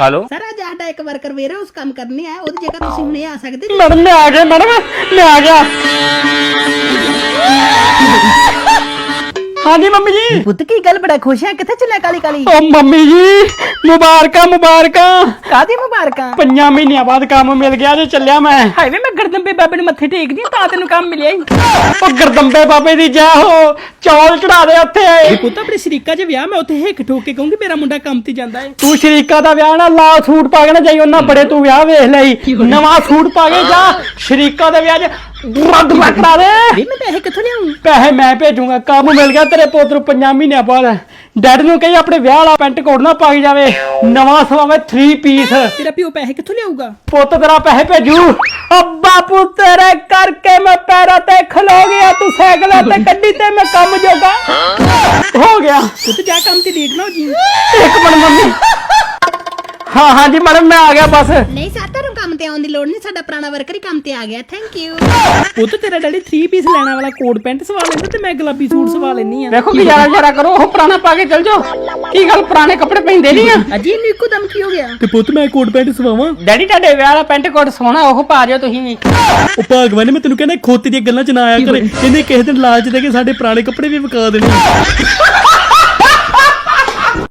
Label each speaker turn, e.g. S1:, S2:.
S1: Hello.
S2: Sir ਅੱਜ ਸਾਡਾ ਇੱਕ ਵਰਕਰ ਵੇਰ ਉਸ ਕੰਮ ਕਰਨੇ ਆ ਉਹਦੀ ਜਗ੍ਹਾ ਤੁਸੀਂ ਹੁਣੇ ਆ ਸਕਦੇ। ਜੀ
S1: ਮੈਡਮ ਮੈਂ ਆ ਗਿਆ ਮੈਡਮ ਮੈਂ ਆ ਗਿਆ। ਹਾਂਜੀ ਮੰਮੀ ਜੀ।
S2: ਪੁੱਤ ਕੀ ਗੱਲ ਬੜਾ ਖੁਸ਼ ਹੈ ਕਿੱਥੇ ਚੱਲਿਆ ਕਾਲੀ ਕਾਲੀ?
S1: ਓ ਮੰਮੀ ਜੀ ਮੁਬਾਰਕਾਂ ਮੁਬਾਰਕਾਂ।
S2: ਕਾਦੀ ਮੁਬਾਰਕਾਂ?
S1: ਪੰਜਾਂ ਮਹੀਨਿਆਂ ਬਾਅਦ ਕੰਮ ਮਿਲ ਗਿਆ ਜੇ ਚੱਲਿਆ ਮੈਂ।
S2: ਹਾਏ ਵੇ ਮੈਂ ਗਰਦੰਬੇ ਬਾਬੇ ਨੂੰ ਮੱਥੇ ਟੇਕਦੀ ਹਾਂ, ਤਾਂ ਤੈਨੂੰ ਕੰਮ ਮਿਲਿਆ ਹੀ।
S1: ਓ ਗਰਦੰਬੇ ਬਾਬੇ ਦੀ ਜੈ ਹੋ ਚੌਲ ਚੜਾ ਦੇ ਉੱਥੇ।
S2: ਪੁੱਤ ਆਪਣੇ ਸ਼ਰੀਕਾ 'ਚ ਵਿਆਹ ਮੈਂ ਉੱਥੇ ਹਿੱਕ ਠੋਕ ਕੇ ਕਹੂੰਗੀ ਮੇਰਾ ਮੁੰਡਾ ਕੰਮ ਤੇ ਜਾਂਦਾ ਹੈ
S1: ਤੂੰ ਸ਼ਰੀਕਾ ਦਾ ਵਿਆਹ ਨਾ ਲਾਲ ਸੂਟ ਪਾ ਕੇ ਨਾ ਜਾਈ ਉਹਨਾਂ ਬੜੇ ਤੂੰ ਵਿਆਹ ਵੇਖ ਲਈ। ਨਵਾਂ ਸੂਟ ਪਾ ਕੇ ਜਾ ਸ਼ਰੀਕਾ ਦੇ ਵਿਆਹ 'ਚ ਰੱਦ ਕਰਾ ਦੇ।
S2: ਵੇ ਮੈਂ
S1: ਪੈਸੇ ਮੈਂ ਭੇਜੂਗਾ ਕੰਮ ਮਿਲ ਗਿਆ ਤੇਰੇ ਪੁੱਤ ਨੂੰ ਪੰਜਾਂ ਮਹੀਨਿਆਂ ਬਾਅਦ। ਡੈਡ ਨੂੰ ਕਹੀ ਆਪਣੇ ਵਿਆਹ ਵਾਲਾ ਪੈਂਟ ਕੋਟ ਨਾ ਪਾ ਕੇ ਜਾਵੇ ਨਵਾਂ ਸਵਾਵੇਂ 3 ਪੀਸ
S2: ਤੇਰਾ ਪਿਓ ਪੈਸੇ ਕਿੱਥੋਂ ਲਿਆਊਗਾ?
S1: ਪੁੱਤ ਤੇਰਾ ਪੈਸੇ ਭੇਜੂ। ਓ ਬਾਪੂ ਤੇਰੇ ਕਰਕੇ ਮੈਂ ਪੈਰਾਂ ਤੇ ਖਲੋ ਗਿਆ ਤੂੰ ਸਾਈਕਲ ਤੇ ਕੱਢੀ ਤੇ ਮੈਂ ਕੰਮ ਜੋਗਾ। ਹੋ ਗਿਆ।
S2: ਪੁੱਤ ਜਾ ਕੰਮ ਤੇ ਲੇਟ ਨਾ ਹੋ ਜੀ।
S1: ਇੱਕ ਮਿੰਟ ਮੰਮੀ। ਹਾਂ ਹਾਂਜੀ ਮੈਡਮ ਮੈਂ ਆ ਗਿਆ ਬਸ।
S2: ਨਹੀਂ ਸਰ ਤੁਹਾਨੂੰ ਕੰਮ ਤੇ ਆਉਣ ਦੀ ਲੋੜ ਨਹੀਂ ਸਾਡਾ ਪੁਰਾਣਾ ਵਰਕਰ ਹੀ ਕੰਮ ਤੇ ਆ ਗਿਆ ਥੈਂਕ ਯੂ ਪੁੱਤ ਤੇਰਾ ਡੈਡੀ 3 ਪੀਸ ਲੈਣਾ ਵਾਲਾ ਕੋਟ ਪੈਂਟ ਸਵਾ ਲੈਂਦਾ ਤੇ ਮੈਂ ਗੁਲਾਬੀ ਸੂਟ ਸਵਾ ਲੈਣੀ ਆ
S1: ਵੇਖੋ ਗੁਜ਼ਾਰਾ ਗੁਜ਼ਾਰਾ ਕਰੋ ਉਹ ਪੁਰਾਣਾ ਪਾ ਕੇ ਚਲ ਜਾਓ। ਕੀ ਗੱਲ ਪੁਰਾਣੇ ਕੱਪੜੇ ਪਹਿਨਦੇ ਨਹੀਂ ਆ?
S2: ਅਜੀ ਇਹਨੂੰ ਇੱਕੋ ਦਮ ਕੀ ਹੋ ਗਿਆ?
S3: ਤੇ ਪੁੱਤ ਮੈਂ ਕੋਟ ਪੈਂਟ ਸਵਾਵਾਂ?
S1: ਡੈਡੀ ਤੁਹਾਡੇ ਵਿਆਹ ਵਾਲਾ ਪੈਂਟ ਕੋਟ ਸੋਹਣਾ ਉਹ ਪਾ ਜਿਓ ਤੁਸੀਂ ਵੀ।
S3: ਉਹ ਭਾਗਵਾਨ ਨੇ ਮੈਂ ਤੈਨੂੰ ਕਹਿੰਦਾ ਖੋਤੀ ਦੀਆਂ ਗੱਲਾਂ ਚ ਨਾ ਆਇਆ ਕਰ। ਇਹਨੇ ਕਿਸੇ ਦਿਨ ਲਾਲਚ ਦੇ ਕੇ ਸਾਡੇ ਪੁਰਾਣੇ ਕੱਪੜੇ ਵੀ ਵਿਕਾ ਦੇਣੇ।